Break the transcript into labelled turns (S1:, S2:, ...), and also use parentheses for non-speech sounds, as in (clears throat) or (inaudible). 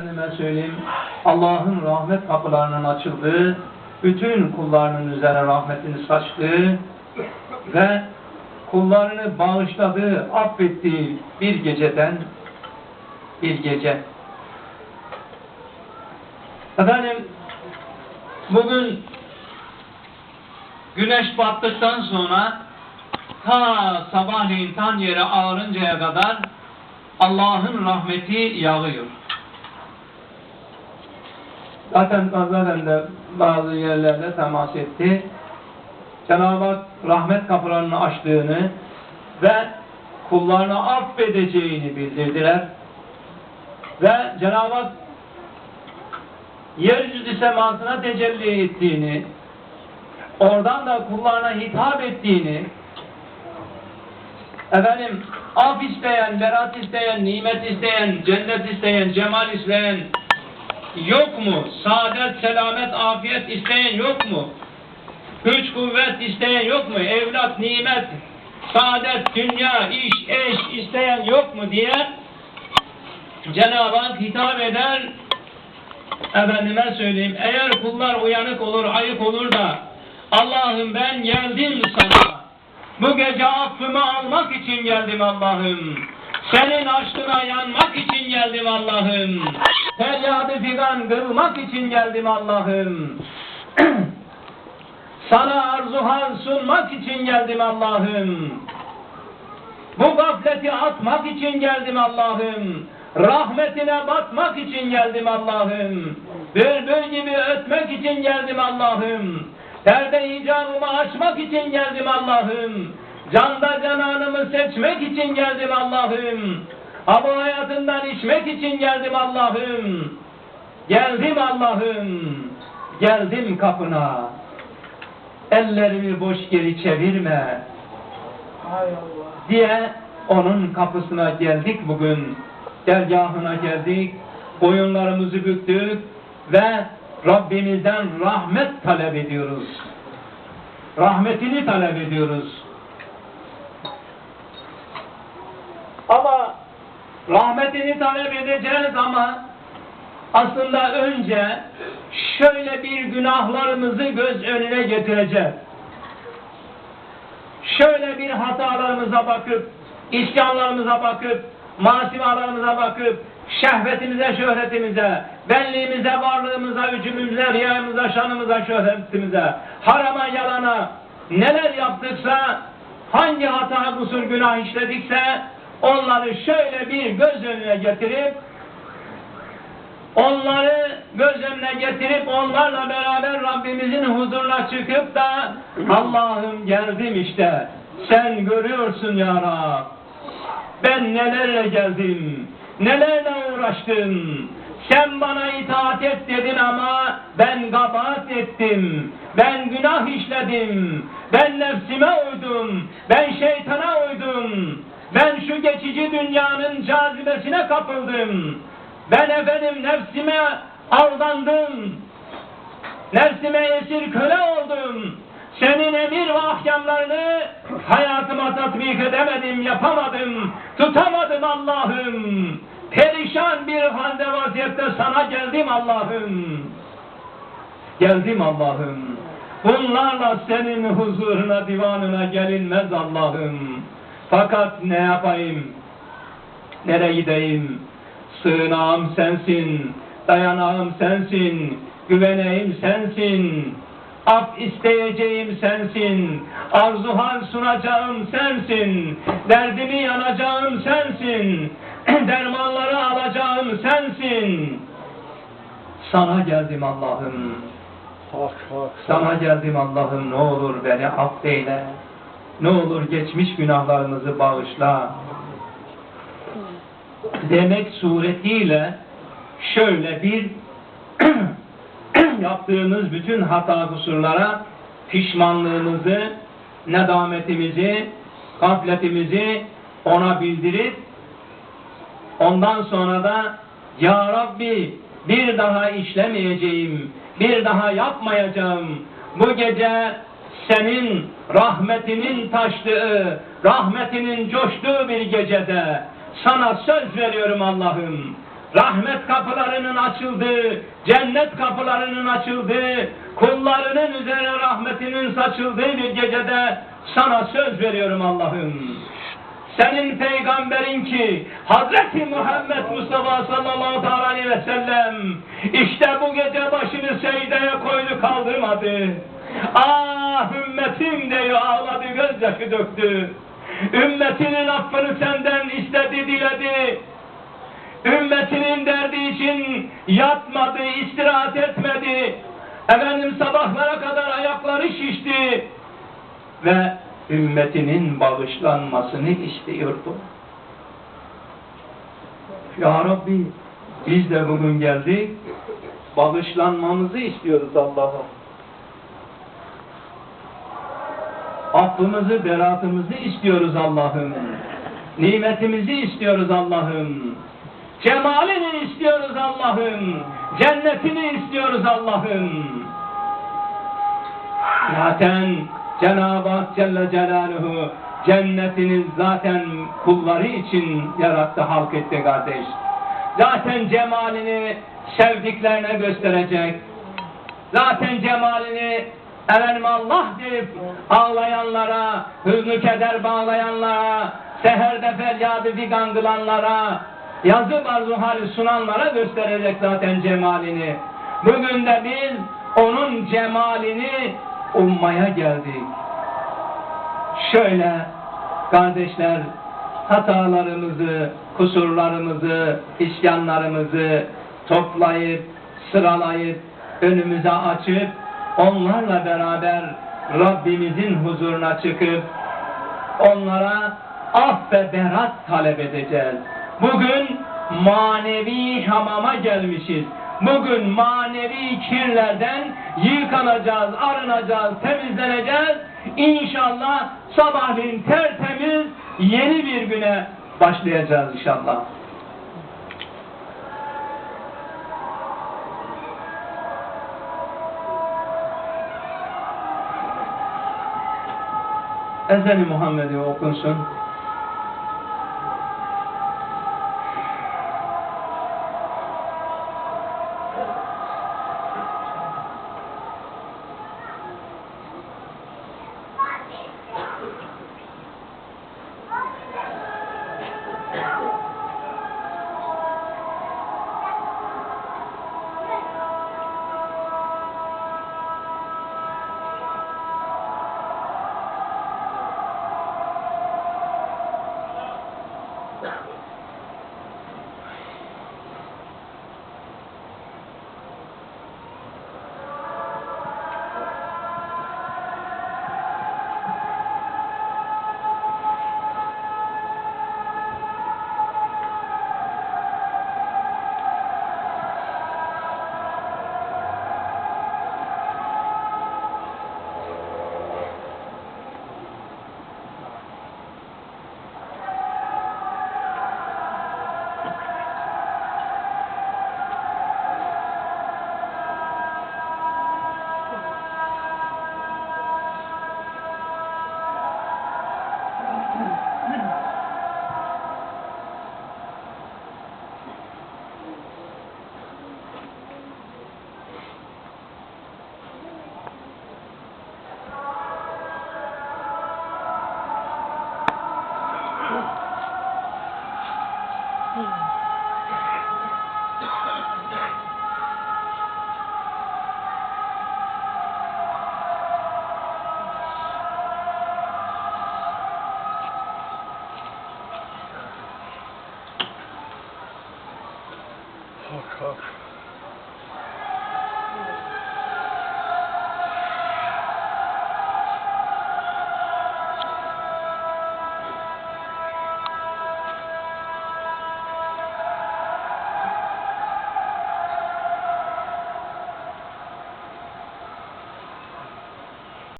S1: Efendime söyleyeyim, Allah'ın rahmet kapılarının açıldığı, bütün kullarının üzerine rahmetini saçtığı ve kullarını bağışladığı, affettiği bir geceden bir gece. Efendim, bugün güneş battıktan sonra ta sabahleyin tan yere ağrıncaya kadar Allah'ın rahmeti yağıyor. Zaten Gazze'den de bazı yerlerde temas etti. Cenab-ı Hak rahmet kapılarını açtığını ve kullarını affedeceğini bildirdiler. Ve Cenab-ı Hak yeryüzü semasına tecelli ettiğini, oradan da kullarına hitap ettiğini, efendim af isteyen, berat isteyen, nimet isteyen, cennet isteyen, cemal isteyen yok mu? Saadet, selamet, afiyet isteyen yok mu? Güç, kuvvet isteyen yok mu? Evlat, nimet, saadet, dünya, iş, eş isteyen yok mu diye Cenab-ı Hak hitap eder efendime söyleyeyim eğer kullar uyanık olur, ayık olur da Allah'ım ben geldim sana bu gece affımı almak için geldim Allah'ım. Senin aşkına yanmak için geldim Allah'ım. Feryadı figan kırmak için geldim Allah'ım. (clears throat) Sana arzuhal sunmak için geldim Allah'ım. Bu gafleti atmak için geldim Allah'ım. Rahmetine batmak için geldim Allah'ım. Bülbül gibi ötmek için geldim Allah'ım. Perde icabımı açmak için geldim Allah'ım. Canda cananımı seçmek için geldim Allah'ım. Hava hayatından içmek için geldim Allah'ım. Geldim Allah'ım. Geldim kapına. Ellerimi boş geri çevirme diye onun kapısına geldik bugün. Dergahına geldik, boyunlarımızı büktük ve Rabbimizden rahmet talep ediyoruz. Rahmetini talep ediyoruz. Ama rahmetini talep edeceğiz ama aslında önce şöyle bir günahlarımızı göz önüne getireceğiz. Şöyle bir hatalarımıza bakıp, isyanlarımıza bakıp, masivalarımıza bakıp, şehvetimize, şöhretimize, benliğimize, varlığımıza, ücümüze, riyamıza, şanımıza, şöhretimize, harama, yalana neler yaptıksa, hangi hata, kusur, günah işledikse onları şöyle bir göz önüne getirip onları göz önüne getirip onlarla beraber Rabbimizin huzuruna çıkıp da Allah'ım geldim işte sen görüyorsun ya Rab. Ben nelerle geldim nelerle uğraştım. Sen bana itaat et dedin ama ben kabahat ettim. Ben günah işledim. Ben nefsime uydum. Ben şeytana uydum ben şu geçici dünyanın cazibesine kapıldım ben efendim nefsime aldandım. Nefsime esir köle oldum. Senin emir ve ahkamlarını hayatıma tatbik edemedim, yapamadım, tutamadım Allah'ım. Perişan bir halde vaziyette sana geldim Allah'ım. Geldim Allah'ım. Bunlarla senin huzuruna, divanına gelinmez Allah'ım. Fakat ne yapayım? Nereye gideyim? Sığınağım sensin, dayanağım sensin, güveneğim sensin. Af isteyeceğim sensin, arzu hal sunacağım sensin, derdimi yanacağım sensin, (clears throat) dermanları alacağım sensin. Sana geldim Allah'ım, sana geldim Allah'ım ne olur beni affeyle. Ne olur geçmiş günahlarımızı bağışla demek suretiyle şöyle bir (clears throat) yaptığımız bütün hata kusurlara pişmanlığımızı, nedametimizi, gafletimizi ona bildirip ondan sonra da Ya Rabbi bir daha işlemeyeceğim, bir daha yapmayacağım. Bu gece senin rahmetinin taştığı, rahmetinin coştuğu bir gecede sana söz veriyorum Allah'ım. rahmet kapılarının açıldığı, cennet kapılarının açıldığı, kullarının üzerine rahmetinin saçıldığı bir gecede sana söz veriyorum Allah'ım. Senin peygamberin ki Hazreti Muhammed Mustafa sallallahu aleyhi ve sellem işte bu gece başını secdeye koydu kaldırmadı. Ah ümmetim diyor ağladı gözyaşı döktü. Ümmetinin affını senden istedi diledi. Ümmetinin derdi için yatmadı, istirahat etmedi. Efendim sabahlara kadar ayakları şişti. Ve ümmetinin bağışlanmasını istiyordu. Ya Rabbi biz de bugün geldik. Bağışlanmamızı istiyoruz Allah'ım. Affımızı, beratımızı istiyoruz Allah'ım. Nimetimizi istiyoruz Allah'ım. Cemalini istiyoruz Allah'ım. Cennetini istiyoruz Allah'ım. Zaten Cenab-ı Hak Celle Celaluhu cennetini zaten kulları için yarattı, halk etti kardeş. Zaten cemalini sevdiklerine gösterecek. Zaten cemalini efendim Allah deyip ağlayanlara, hüznü keder bağlayanlara, seherde feryadı figan kılanlara, yazı arzu hali sunanlara gösterecek zaten cemalini. Bugün de biz onun cemalini ummaya geldik. Şöyle kardeşler hatalarımızı, kusurlarımızı, isyanlarımızı toplayıp, sıralayıp, önümüze açıp, onlarla beraber Rabbimizin huzuruna çıkıp, onlara af ve berat talep edeceğiz. Bugün manevi hamama gelmişiz. Bugün manevi kirlerden yıkanacağız, arınacağız, temizleneceğiz. İnşallah sabahleyin tertemiz yeni bir güne başlayacağız inşallah. Ezeli Muhammed'i okunsun.